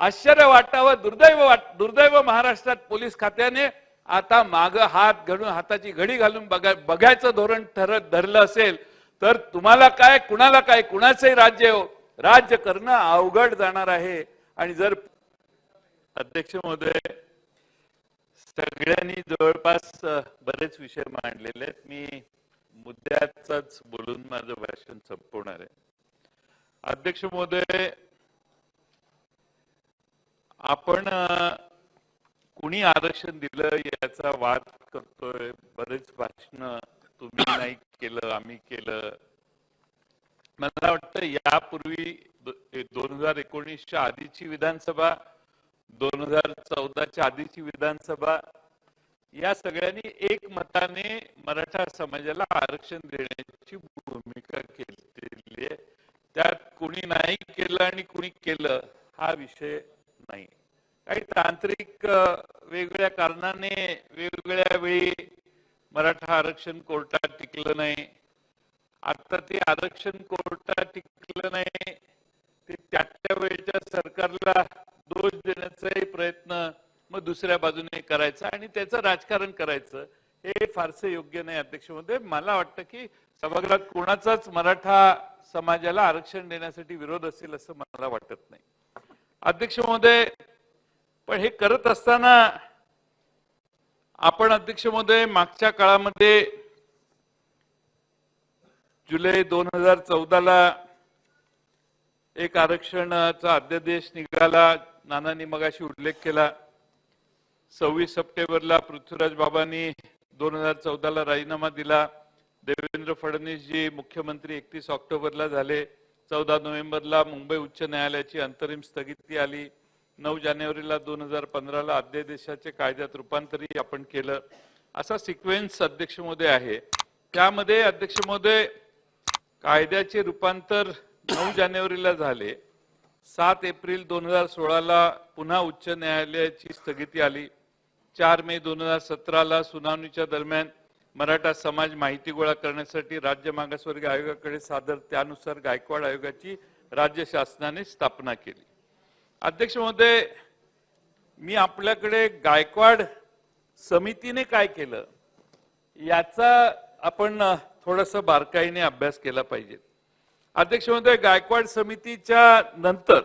आश्चर्य वाटावं दुर्दैव वाट दुर्दैव महाराष्ट्रात पोलीस खात्याने आता माग हात घडून हाताची घडी घालून बघा बघायचं धोरण ठरत धरलं असेल तर तुम्हाला काय कुणाला काय कुणाचंही राज्य हो राज्य करणं अवघड जाणार आहे. आणि जर अध्यक्ष महोदय सगळ्यांनी जवळपास बरेच विषय मांडलेले आहेत. मी मुद्द्याचाच बोलून माझं भाषण संपवणार आहे. अध्यक्ष महोदय आपण कुणी आरक्षण दिलं याचा वाद करतोय बरेच भाषण तुम्ही नाही केलं आम्ही केलं. मला वाटतं यापूर्वी दोन हजार एकोणीसच्या आधीची विधानसभा दोन हजार चौदाच्या आधीची विधानसभा या सगळ्यांनी एक मताने मराठा समाजाला आरक्षण देण्याची भूमिका केलेली आहे. त्यात कुणी नाही केलं आणि कुणी केलं हा विषय नाही. काही तांत्रिक वेगवेगळ्या कारणाने वेगवेगळ्या वेळी मराठा आरक्षण कोर्टात टिकलं नाही. आता ते आरक्षण कोर्टात टिकलं नाही ते त्या वेळच्या सरकारला दोष देण्याचाही प्रयत्न मग दुसऱ्या बाजूने करायचा आणि त्याचं राजकारण करायचं हे फारसं योग्य नाही अध्यक्षमध्ये मला वाटतं की सभागृहात कोणाचाच मराठा समाजाला आरक्षण देण्यासाठी विरोध असेल असं मला वाटत नाही. अध्यक्ष महोदय पण हे करत असताना आपण अध्यक्ष महोदय मागच्या काळामध्ये जुलै दोन हजार चौदाला एक आरक्षणाचा अध्यादेश निघाला. नानांनी मगाशी उल्लेख केला. सव्वीस सप्टेंबरला पृथ्वीराज बाबांनी दोन हजार चौदाला राजीनामा दिला. देवेंद्र फडणवीस जी मुख्यमंत्री एकतीस ऑक्टोबरला झाले. चौदा नोव्हेंबरला मुंबई उच्च न्यायालयाची अंतरिम स्थगिती आली. नऊ जानेवारीला दोन हजार पंधराला अध्यादेशाचे कायद्यात रूपांतरही आपण केलं. असा सिक्वेन्स अध्यक्ष महोदय आहे. त्यामध्ये अध्यक्ष महोदय कायद्याचे रूपांतर नऊ जानेवारीला झाले. सात एप्रिल दोन हजार सोळाला पुन्हा उच्च न्यायालयाची स्थगिती आली. चार मे दोन हजार सतराला सुनावणीच्या दरम्यान मराठा समाज माहिती गोळा करण्यासाठी राज्य मागासवर्गीय आयोगाकडे सादर त्यानुसार गायकवाड आयोगाची राज्य शासनाने स्थापना केली. अध्यक्ष महोदय मी आपल्याकडे गायकवाड समितीने काय केलं याचा आपण थोडस बारकाईने अभ्यास केला पाहिजे. अध्यक्ष महोदय गायकवाड समितीच्या नंतर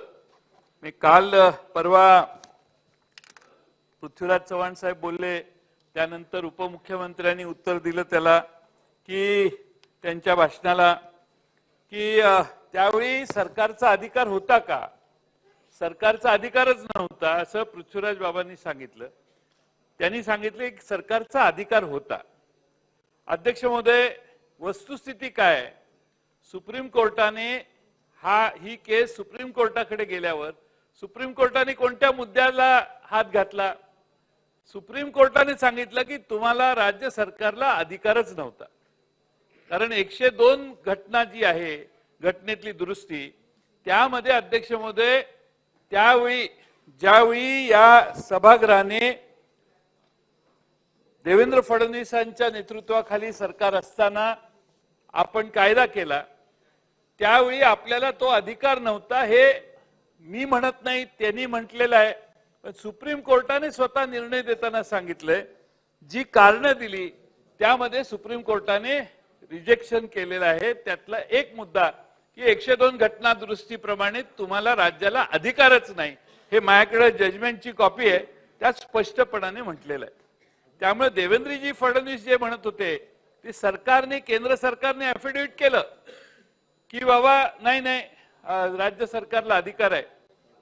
मी काल परवा पृथ्वीराज चव्हाण साहेब बोलले त्यानंतर उपमुख्यमंत्र्यांनी उत्तर दिलं त्याला की त्यांच्या भाषणाला की त्यावेळी सरकारचा अधिकार होता का? सरकारचा अधिकारच नव्हता असं पृथ्वीराज बाबांनी सांगितलं. त्यांनी सांगितले की सरकारचा अधिकार होता. अध्यक्ष महोदय वस्तुस्थिती काय? सुप्रीम कोर्टाने हा ही केस सुप्रीम कोर्टाकडे गेल्यावर सुप्रीम कोर्टाने कोणत्या मुद्द्याला हात घातला? सुप्रीम कोर्टाने सांगितलं की तुम्हाला राज्य सरकारला अधिकारच नव्हता. कारण एकशे दोन घटना जी आहे घटनेतली दुरुस्ती त्यामध्ये अध्यक्ष महोदय त्यावेळी ज्यावेळी या सभागृहाने देवेंद्र फडणवीसांच्या नेतृत्वाखाली सरकार असताना आपण कायदा केला त्यावेळी आपल्याला तो अधिकार नव्हता हे मी म्हणत नाही त्यांनी म्हटलेलं आहे. पण सुप्रीम कोर्टाने स्वतः निर्णय देताना सांगितलंय जी कारणं दिली त्यामध्ये सुप्रीम कोर्टाने रिजेक्शन केलेलं आहे. त्यातला एक मुद्दा की एकशे दोन घटना दुरुस्तीप्रमाणे तुम्हाला राज्याला अधिकारच नाही. हे माझ्याकडे जजमेंटची कॉपी आहे. त्यात स्पष्टपणाने म्हटलेलं आहे. त्यामुळे देवेंद्रजी फडणवीस जे म्हणत होते ते सरकारने केंद्र सरकारने अफिडेविट केलं की बाबा नाही नाही राज्य सरकारला अधिकार आहे.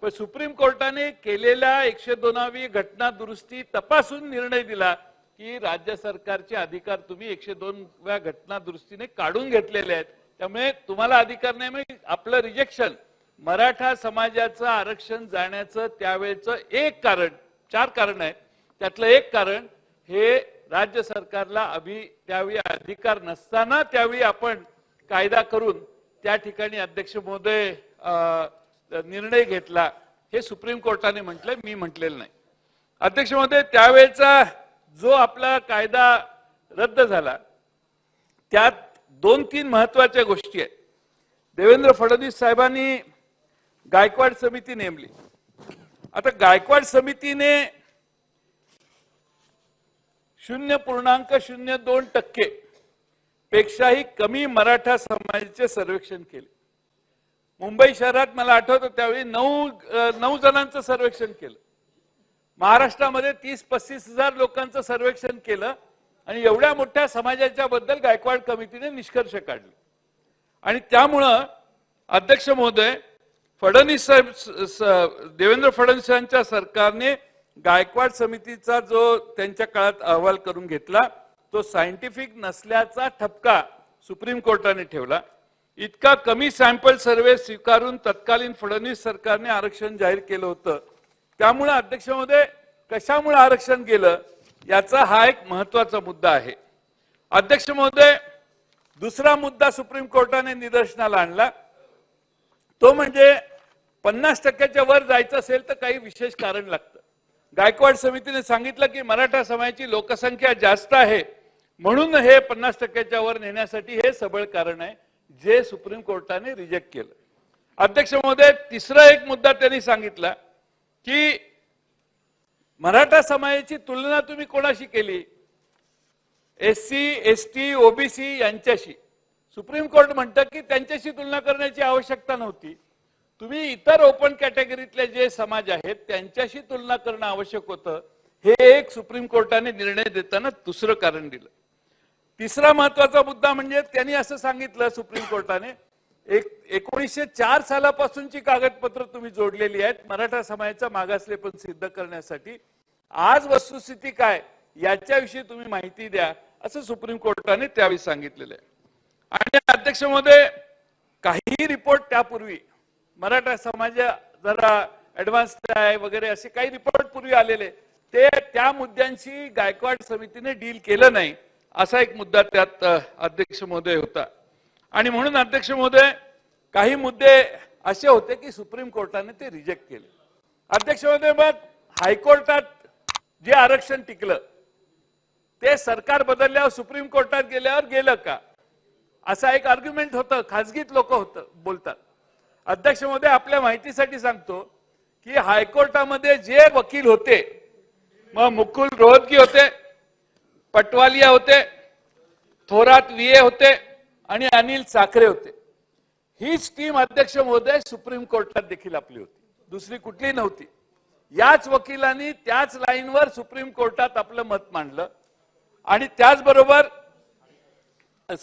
पण सुप्रीम कोर्टाने केलेल्या एकशे दोनावी घटना दुरुस्ती तपासून निर्णय दिला की राज्य सरकारचे अधिकार तुम्ही एकशे दोनव्या घटना दुरुस्तीने काढून घेतलेले आहेत. त्यामुळे तुम्हाला अधिकार नाही म्हणजे आपलं रिजेक्शन मराठा समाजाचं आरक्षण जाण्याचं त्यावेळेचं एक कारण चार कारण आहे. त्यातलं एक कारण हे राज्य सरकारला अभि त्यावेळी अधिकार नसताना त्यावेळी आपण कायदा करून त्या ठिकाणी अध्यक्ष महोदय निर्णय घेतला. हे सुप्रीम कोर्टाने म्हटलंय मी म्हटलेलं नाही. अध्यक्ष महोदय त्यावेळेचा जो आपला कायदा रद्द झाला त्यात दोन तीन महत्त्वाच्या गोष्टी आहेत. देवेंद्र फडणवीस साहेबांनी गायकवाड समिती नेमली. आता गायकवाड समितीने शून्य पूर्णांक शून्य दोन टक्के पेक्षाही कमी मराठा समाजाचे सर्वेक्षण केले. मुंबई शहरात मला आठवतं त्यावेळी नऊ नऊ जणांचं सर्वेक्षण केलं. महाराष्ट्रामध्ये तीस पस्तीस हजार लोकांचं सर्वेक्षण केलं आणि एवढ्या मोठ्या समाजाच्या बद्दल गायकवाड कमिटीने निष्कर्ष काढले. आणि त्यामुळं अध्यक्ष महोदय फडणवीस साहेब देवेंद्र फडणवीस यांच्या सरकारने गायकवाड समितीचा जो त्यांच्या काळात अहवाल करून घेतला तो सायंटिफिक नसल्याचा ठपका सुप्रीम कोर्टाने ठेवला. इतका कमी सॅम्पल सर्वे स्वीकारून तत्कालीन फडणवीस सरकारने आरक्षण जाहीर केलं होतं. त्यामुळे अध्यक्ष महोदय कशामुळे आरक्षण गेलं याचा हा एक महत्त्वाचा मुद्दा आहे. अध्यक्ष महोदय दुसरा मुद्दा सुप्रीम कोर्टाने निदर्शनाला आणला. तो म्हणजे पन्नास टक्क्याच्या वर जायचं असेल तर काही विशेष कारण लागतं. गायकवाड समितीने सांगितलं की मराठा समाजाची लोकसंख्या जास्त आहे म्हणून हे पन्नास टक्क्याच्या वर नेण्यासाठी हे सबळ कारण आहे. जे सुप्रीम कोर्टाने रिजेक्ट केलं. अध्यक्ष महोदय तिसरा एक मुद्दा त्यांनी सांगितला की मराठा समाजाची तुलना तुम्ही कोणाशी केली? S C S T OBC यांच्याशी. सुप्रीम कोर्ट म्हणतं की त्यांच्याशी तुलना करण्याची आवश्यकता नव्हती. तुम्ही इतर ओपन कॅटेगरीतले जे समाज आहेत त्यांच्याशी तुलना करणं आवश्यक होतं. हे एक सुप्रीम कोर्टाने निर्णय देताना दुसरं कारण दिलं. तिसरा महत्त्वाचा मुद्दा म्हणजे त्यांनी असं सांगितलं सुप्रीम कोर्टाने एक एकोणीसशे चार सालापासूनची कागदपत्र तुम्ही जोडलेली आहेत मराठा समाजाचा मागासले पण सिद्ध करण्यासाठी. आज वस्तुस्थिती काय याच्याविषयी तुम्ही माहिती द्या असं सुप्रीम कोर्टाने त्यावेळी सांगितलेलं आहे. आणि अध्यक्ष महोदय काही रिपोर्ट त्यापूर्वी मराठा समाज जरा ऍडव्हान्स आहे वगैरे असे काही रिपोर्ट पूर्वी आलेले ते त्या मुद्द्यांशी गायकवाड समितीने डील केलं नाही. असा एक मुद्दा त्यात अध्यक्ष महोदय होता. आणि म्हणून अध्यक्ष महोदय काही मुद्दे असे होते की सुप्रीम कोर्टाने ते रिजेक्ट केले. अध्यक्ष महोदय मग हायकोर्टात जे आरक्षण टिकलं ते सरकार बदलल्यावर सुप्रीम कोर्टात गेल्यावर गेलं का? असा एक आर्ग्युमेंट होतं खाजगीत लोक होतं बोलतात. अध्यक्ष महोदय आपल्या माहितीसाठी सांगतो की हायकोर्टामध्ये जे वकील होते मग मुकुल रोहतगी होते पटवालिया होते थोरात विए होते आणि अनिल साखरे होते. हीच टीम अध्यक्ष महोदय सुप्रीम कोर्टात देखील आपली होती. दुसरी कुठली नव्हती. याच वकिलांनी त्याच लाईनवर सुप्रीम कोर्टात आपलं मत मांडलं. आणि त्याचबरोबर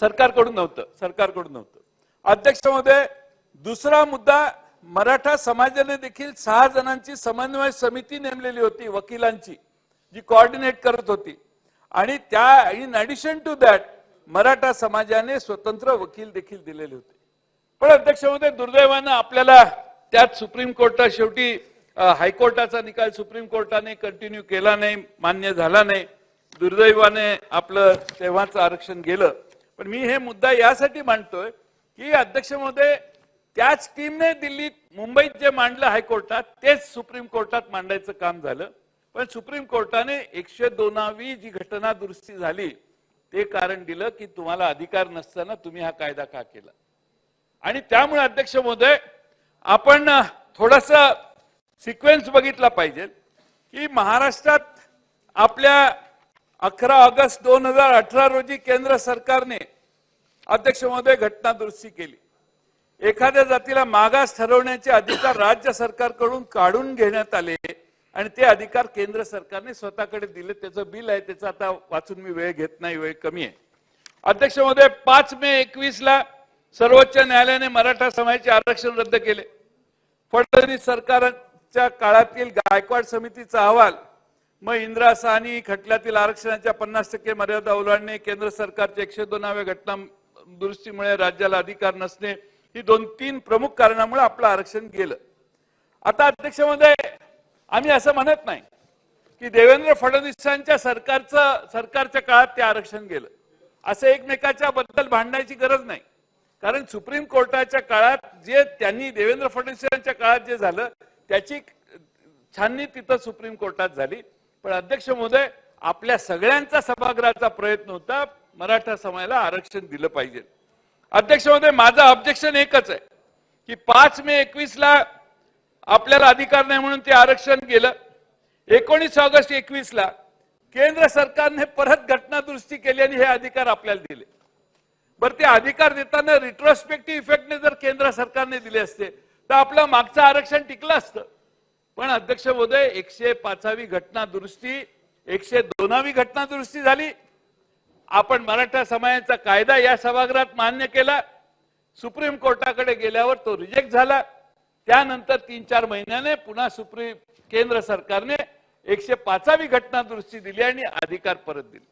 सरकारकडून नव्हतं सरकारकडून नव्हतं. अध्यक्ष महोदय दुसरा मुद्दा मराठा समाजाने देखील सहा जणांची समन्वय समिती नेमलेली होती वकिलांची जी कोऑर्डिनेट करत होती. आणि त्या in addition to that Maratha समाजाने स्वतंत्र वकील देखील दिलेले होते. पण अध्यक्ष महोदय दुर्दैवानं आपल्याला त्यात सुप्रीम कोर्टा शेवटी हायकोर्टाचा निकाल सुप्रीम कोर्टाने कंटिन्यू केला नाही मान्य झाला नाही. दुर्दैवाने आपलं तेव्हाच आरक्षण गेलं. पण मी हे मुद्दा यासाठी मांडतोय की अध्यक्ष महोदय त्याच टीमने दिल्लीत मुंबईत जे मांडलं हायकोर्टात तेच सुप्रीम कोर्टात मांडायचं काम झालं. पण सुप्रीम कोर्टाने एकशे दोनावी जी घटना दुरुस्ती झाली ते कारण दिलं की तुम्हाला अधिकार नसताना तुम्ही हा कायदा का केला? आणि त्यामुळे अध्यक्ष महोदय आपण थोडस सिक्वेन्स बघितला पाहिजे की महाराष्ट्रात आपल्या अकरा ऑगस्ट दोन हजार अठरा रोजी केंद्र सरकारने अध्यक्ष महोदय घटना दुरुस्ती केली. एखाद्या जातीला मागास ठरवण्याचे अधिकार राज्य सरकारकडून काढून घेण्यात आले. आणि ते अधिकार केंद्र सरकारने स्वतःकडे दिले. त्याचं बिल आहे त्याचं आता वाचून मी वेळ घेत नाही वेळ कमी आहे. अध्यक्ष महोदय पाच मे एकवीस ला सर्वोच्च न्यायालयाने मराठा समाजाचे आरक्षण रद्द केले. फडणवीस सरकारच्या काळातील गायकवाड समितीचा अहवाल मग इंदिरा साहनी खटल्यातील आरक्षणाच्या पन्नास टक्के मर्यादा ओलांडणे केंद्र सरकारच्या एकशे दोनाव्या घटना दुरुस्तीमुळे राज्याला अधिकार नसणे ही दोन तीन प्रमुख कारणामुळे आपलं आरक्षण गेलं. आता अध्यक्ष आम्ही असं म्हणत नाही की देवेंद्र फडणवीसांच्या सरकारचं सरकारच्या काळात ते आरक्षण गेलं. असं एकमेकाच्या बद्दल भांडण्याची गरज नाही. कारण सुप्रीम कोर्टाच्या काळात जे त्यांनी देवेंद्र फडणवीसांच्या काळात जे झालं त्याची छाननी तिथं सुप्रीम कोर्टात झाली. पण अध्यक्ष महोदय आपल्या सगळ्यांचा सभागृहाचा प्रयत्न होता मराठा समाजाला आरक्षण दिलं पाहिजे. अध्यक्ष महोदय माझं ऑब्जेक्शन एकच आहे की पाच मे एकवीस ला आपल्याला अधिकार नाही म्हणून ते आरक्षण गेलं. एकोणीस ऑगस्ट एकवीस ला केंद्र सरकारने परत घटना दुरुस्ती केली आणि हे अधिकार आपल्याला दिले. बरं ते अधिकार देताना रिट्रोस्पेक्टिव्ह इफेक्टने जर केंद्र सरकारने दिले असते तर आपलं मागचं आरक्षण टिकलं असतं. पण अध्यक्ष महोदय एकशे पाचावी घटना दुरुस्ती एकशे दोनावी घटना दुरुस्ती झाली. आपण मराठा समाजाचा कायदा या सभागृहात मान्य केला. सुप्रीम कोर्टाकडे गेल्यावर तो रिजेक्ट झाला. त्यानंतर तीन चार महिन्याने पुन्हा सुप्रीम केंद्र सरकारने एकशे पाचावी घटना दुरुस्ती दिली आणि अधिकार परत दिले.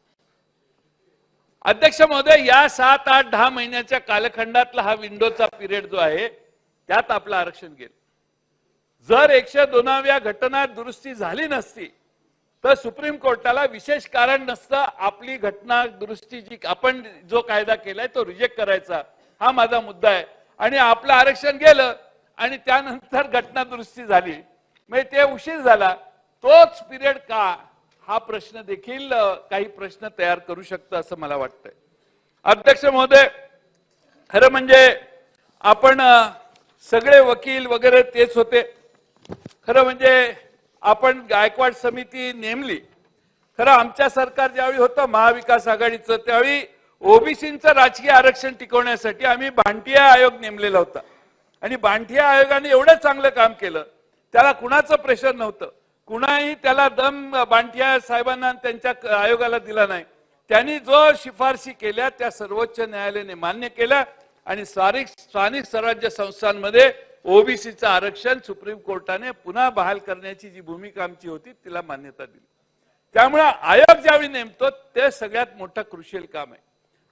अध्यक्ष महोदय या सात आठ दहा महिन्याच्या कालखंडातला हा विंडोचा पिरियड जो आहे त्यात आपलं आरक्षण गेलं. जर एकशे दोनाव्या घटना दुरुस्ती झाली नसती तर सुप्रीम कोर्टाला विशेष कारण नसतं आपली घटना दुरुस्ती जी आपण जो कायदा केलाय तो रिजेक्ट करायचा हा माझा मुद्दा आहे. आणि आपलं आरक्षण गेलं आणि त्यानंतर घटना दुरुस्ती झाली. म्हणजे ते उशीर झाला. तोच पिरियड का? हा प्रश्न देखील काही प्रश्न तयार करू शकतं असं मला वाटतंय. अध्यक्ष महोदय खरं म्हणजे आपण सगळे वकील वगैरे तेच होते. खरं म्हणजे आपण गायकवाड समिती नेमली. खरं आमच्या सरकार ज्यावेळी होतं महाविकास आघाडीचं त्यावेळी ओबीसीचं राजकीय आरक्षण टिकवण्यासाठी आम्ही भांटिया आयोग नेमलेला होता. आणि बांठिया आयोगाने एवढं चांगलं काम केलं. त्याला कुणाचं प्रेशर नव्हतं. कुणाही त्याला दम बांटिया साहेबांना त्यांच्या आयोगाला दिला नाही. त्यांनी जो शिफारशी केल्या त्या सर्वोच्च न्यायालयाने मान्य केल्या आणि स्थानिक स्थानिक स्वराज्य संस्थांमध्ये ओबीसीचं आरक्षण सुप्रीम कोर्टाने पुन्हा बहाल करण्याची जी भूमिका आमची होती तिला मान्यता दिली. त्यामुळे आयोग ज्यावेळी नेमतो ते सगळ्यात मोठं कृषील काम आहे.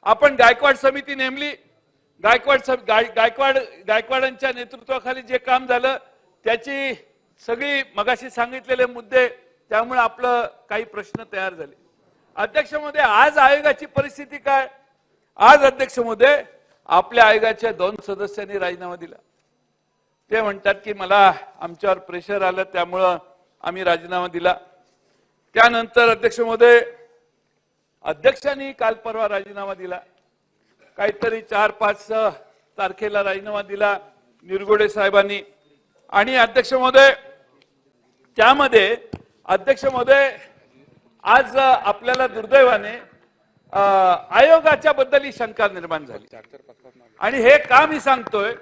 आपण गायकवाड समिती नेमली गायकवाड सब गाय- गायकवाड गायकवाडांच्या नेतृत्वाखाली जे काम झालं त्याची सगळी मगाशी सांगितलेले मुद्दे त्यामुळे आपलं काही प्रश्न तयार झाले. अध्यक्ष महोदय आज आयोगाची परिस्थिती काय? आज अध्यक्ष महोदय आपल्या आयोगाच्या दोन सदस्यांनी राजीनामा दिला. ते म्हणतात की मला आमच्यावर प्रेशर आलं त्यामुळं आम्ही राजीनामा दिला. त्यानंतर अध्यक्ष महोदय अध्यक्षांनी काल परवा राजीनामा दिला. काहीतरी चार पाच तारखेला राजीनामा दिला निरगुडे साहेबांनी. आणि अध्यक्ष महोदय त्यामध्ये अध्यक्ष महोदय आज आपल्याला दुर्दैवाने आयोगाच्या बद्दल ही शंका निर्माण झाली. आणि हे का मी सांगतोय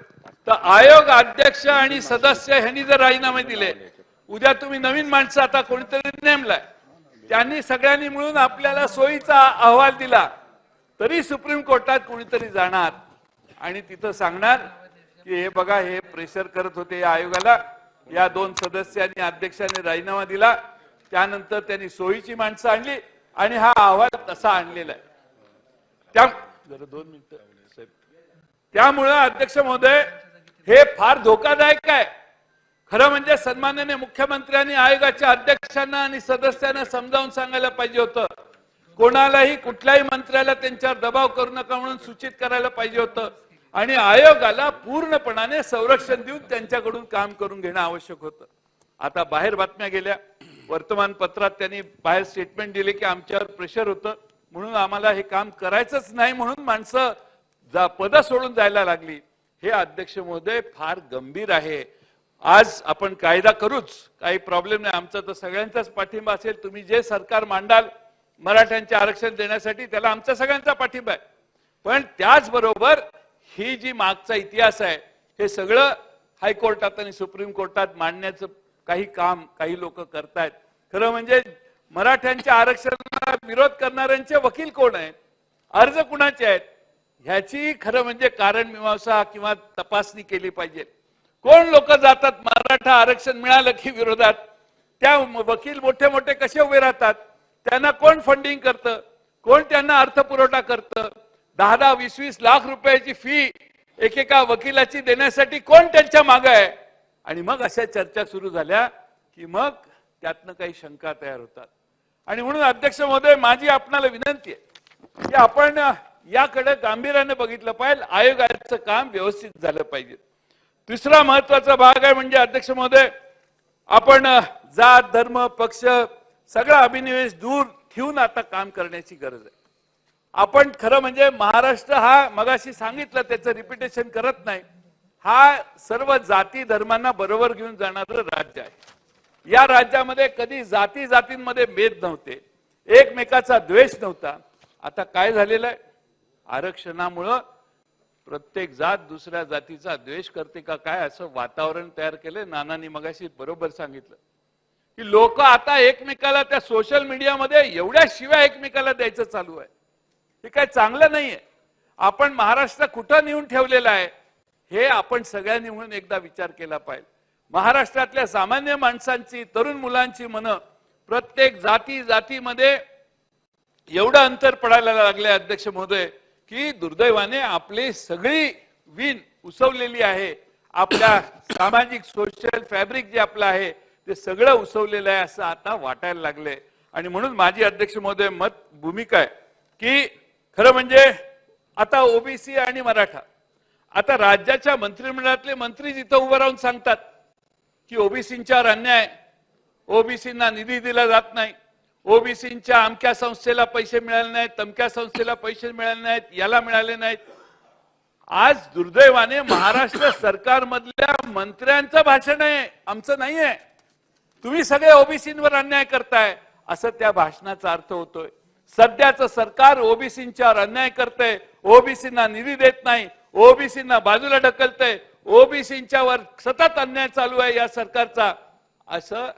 तर आयोग अध्यक्ष आणि सदस्य ह्यांनी जर राजीनामे दिले उद्या तुम्ही नवीन माणसं आता कोणीतरी नेमलाय. त्यांनी सगळ्यांनी मिळून आपल्याला सोयीचा अहवाल दिला. तरी सुप्रीम कोर्टात कोणीतरी जाणार आणि तिथं सांगणार की हे बघा हे प्रेशर करत होते या आयोगाला. या दोन सदस्यांनी अध्यक्षांनी राजीनामा दिला. त्यानंतर त्यांनी सोयीची माणसं आणली आणि हा अहवाल तसा आणलेला आहे. त्या जरा दोन मिनिटं. त्यामुळं अध्यक्ष महोदय हे फार धोकादायक आहे. खरं म्हणजे सन्मानाने मुख्यमंत्र्यांनी आयोगाच्या अध्यक्षांना आणि सदस्यांना समजावून सांगायला पाहिजे होतं. कोणालाही कुठल्याही मंत्र्याला त्यांच्यावर दबाव करू नका म्हणून सूचित करायला पाहिजे होतं. आणि आयोगाला पूर्णपणाने संरक्षण देऊन त्यांच्याकडून काम करून घेणं आवश्यक होतं. आता बाहेर बातम्या गेल्या. वर्तमानपत्रात त्यांनी बाहेर स्टेटमेंट दिले की आमच्यावर प्रेशर होतं. म्हणून आम्हाला हे काम करायचंच नाही म्हणून माणसं जा पद सोडून जायला लागली. हे अध्यक्ष महोदय फार गंभीर आहे. आज आपण कायदा करूच. काही प्रॉब्लेम नाही. आमचा तर सगळ्यांचाच पाठिंबा असेल. तुम्ही जे सरकार मांडाल मराठ्यांचे आरक्षण देण्यासाठी त्याला आमचा सगळ्यांचा पाठिंबा आहे. पण त्याचबरोबर ही जी मागचा इतिहास आहे हे सगळं हायकोर्टात आणि सुप्रीम कोर्टात मांडण्याचं काही काम काही लोक करतायत. खरं म्हणजे मराठ्यांच्या आरक्षणाला विरोध करणाऱ्यांचे वकील कोण आहेत? अर्ज कुणाचे आहेत? ह्याची खरं म्हणजे कारण मीमांसा किंवा तपासणी केली पाहिजे. कोण लोक जातात? मराठा आरक्षण मिळालं की विरोधात? त्या वकील मोठे मोठे कसे उभे राहतात? त्यांना कोण फंडिंग करतं? कोण त्यांना अर्थपुरवठा करतं? दहा दहा वीस वीस लाख रुपयाची फी एकेका वकिलाची देण्यासाठी कोण त्यांच्या मागं आहे? आणि मग अशा चर्चा सुरू झाल्या की मग त्यातनं काही शंका तयार होतात. आणि म्हणून अध्यक्ष महोदय माझी आपणाला विनंती आहे की आपण याकडे गांभीर्याने बघितलं पाहिजे आयोगाचं काम व्यवस्थित झालं पाहिजे. तिसरा महत्त्वाचा भाग आहे म्हणजे अध्यक्ष महोदय आपण जात धर्म पक्ष सगळा अभिनिवेश दूर ठेवून आता काम करण्याची गरज आहे. आपण खरं म्हणजे महाराष्ट्र हा मगाशी सांगितलं त्याचं रिपिटेशन करत नाही. हा सर्व जाती धर्मांना बरोबर घेऊन जाणारं राज्य आहे. या राज्यामध्ये कधी जाती जातींमध्ये भेद नव्हते. एकमेकाचा द्वेष नव्हता. आता काय झालेलं आहे? आरक्षणामुळं प्रत्येक जात दुसऱ्या जातीचा द्वेष करते का काय असं वातावरण तयार केलंय. नानांनी मगाशी बरोबर सांगितलं. की लोक आता एकमेकाला त्या सोशल मीडियामध्ये एवढ्या शिव्या एकमेकाला द्यायचं चालू आहे. हे काय चांगलं नाहीये. आपण महाराष्ट्र कुठं नेऊन ठेवलेला आहे हे आपण सगळ्यांनी म्हणून एकदा विचार केला पाहिजे. महाराष्ट्रातल्या सामान्य माणसांची तरुण मुलांची मनं प्रत्येक जाती जातीमध्ये एवढं अंतर पडायला लागले अध्यक्ष महोदय की दुर्दैवाने आपली सगळी विण उसवलेली आहे. आपल्या सामाजिक सोशल फॅब्रिक जे आपलं आहे ते सगळं उसवलेलं आहे असं आता वाटायला लागले. आणि म्हणून माझी अध्यक्ष महोदय मत भूमिका आहे की खरं म्हणजे आता ओबीसी आणि मराठा आता राज्याच्या मंत्रिमंडळातले मंत्री जिथं उभं राहून सांगतात की ओबीसींच्यावर अन्याय ओबीसींना निधी दिला जात नाही ओबीसींच्या अमक्या संस्थेला पैसे मिळाले नाहीत तमक्या संस्थेला पैसे मिळाले नाहीत याला मिळाले नाहीत. आज दुर्दैवाने महाराष्ट्र सरकारमधल्या मंत्र्यांचं भाषण आहे आमचं नाही आहे. तुम्ही सगळे ओबीसींवर अन्याय करताय असं त्या भाषणाचा अर्थ होतोय. सध्याचं सरकार ओबीसींच्यावर अन्याय करतंय ओबीसींना निधी देत नाही ओबीसींना बाजूला ढकलतंय ओबीसींच्यावर सतत अन्याय चालू आहे या सरकारचा असं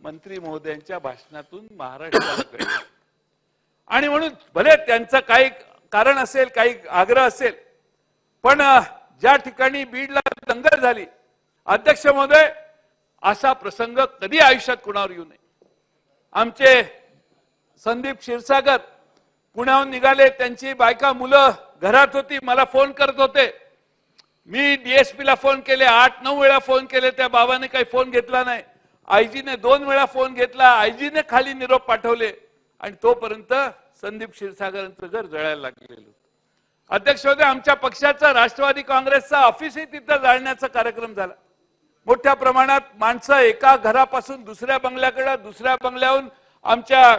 मंत्री महोदयांच्या भाषणातून महाराष्ट्र आणि म्हणून भले त्यांचं काही कारण असेल काही आग्रह असेल पण ज्या ठिकाणी बीडला दंगल झाली अध्यक्ष महोदय असा प्रसंग कधी आयुष्यात कुणावर येऊ नये. आमचे संदीप क्षीरसागर पुण्याहून निघाले त्यांची बायका मुलं घरात होती मला फोन करत होते. मी डीएसपी ला फोन केले आठ नऊ वेळा फोन केले त्या बाबाने काही फोन घेतला नाही. आयजीने दोन वेळा फोन घेतला आयजीने खाली निरोप पाठवले आणि तोपर्यंत संदीप क्षीरसागरांचं घर जळायला लागलेलं अध्यक्ष होते आमच्या पक्षाचा राष्ट्रवादी काँग्रेसचा ऑफिसही तिथं जाळण्याचा कार्यक्रम झाला. मोठ्या प्रमाणात माणसं एका घरापासून दुसऱ्या बंगल्याकडे दुसऱ्या बंगल्याहून आमच्या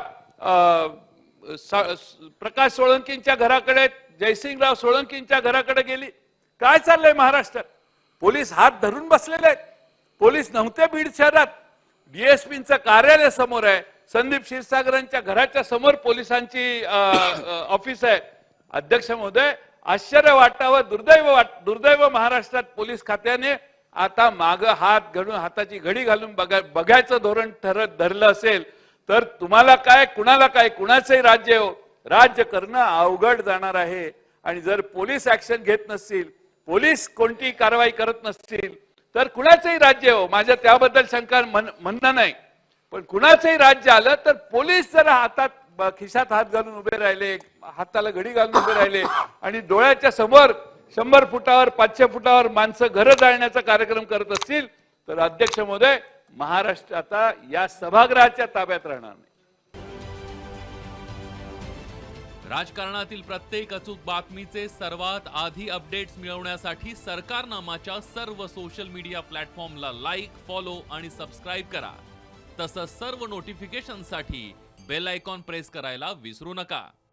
प्रकाश सोळंकींच्या घराकडे जयसिंगराव सोळंकींच्या घराकडे गेली. काय चाललंय महाराष्ट्रात पोलीस हात धरून बसलेले आहेत. पोलीस नव्हते बीड शहरात. डीएसपींचं कार्यालय समोर आहे. संदीप क्षीरसागरांच्या घराच्या समोर पोलिसांची ऑफिस आहे. अध्यक्ष महोदय आश्चर्य वाटावं दुर्दैव वाट दुर्दैव महाराष्ट्रात पोलीस खात्याने आता माग हात घडून हाताची घडी घालून बघा बघायचं धोरण ठरत धरलं असेल तर तुम्हाला काय कुणाला काय कुणाचंही राज्य हो. राज्य करणं अवघड जाणार आहे. आणि जर पोलीस ऍक्शन घेत नसतील पोलीस कोणती कारवाई करत नसतील तर कुणाचंही राज्य हो. माझ्या त्याबद्दल शंका म्हणणं नाही. पण कुणाचंही राज्य आलं तर पोलीस जर हातात खिशात हात घालून उभे राहिले हाताला घडी घालून उभे राहिले आणि डोळ्याच्या समोर शंभर फुटावर पाचशे फुटावर माणसं घरं जाळण्याचा कार्यक्रम करत असतील तर अध्यक्ष महोदय महाराष्ट्र आता या सभागृहाच्या ताब्यात राहणार नाही. राजकारणातील प्रत्येक अचूक बातमीचे सर्वात आधी अपडेट्स मिळवण्यासाठी सरकारनामाच्या सर्व सोशल मीडिया प्लॅटफॉर्मला लाईक फॉलो आणि सबस्क्राईब करा. तसंच सर्व नोटिफिकेशनसाठी बेल आयकॉन प्रेस करायला विसरू नका.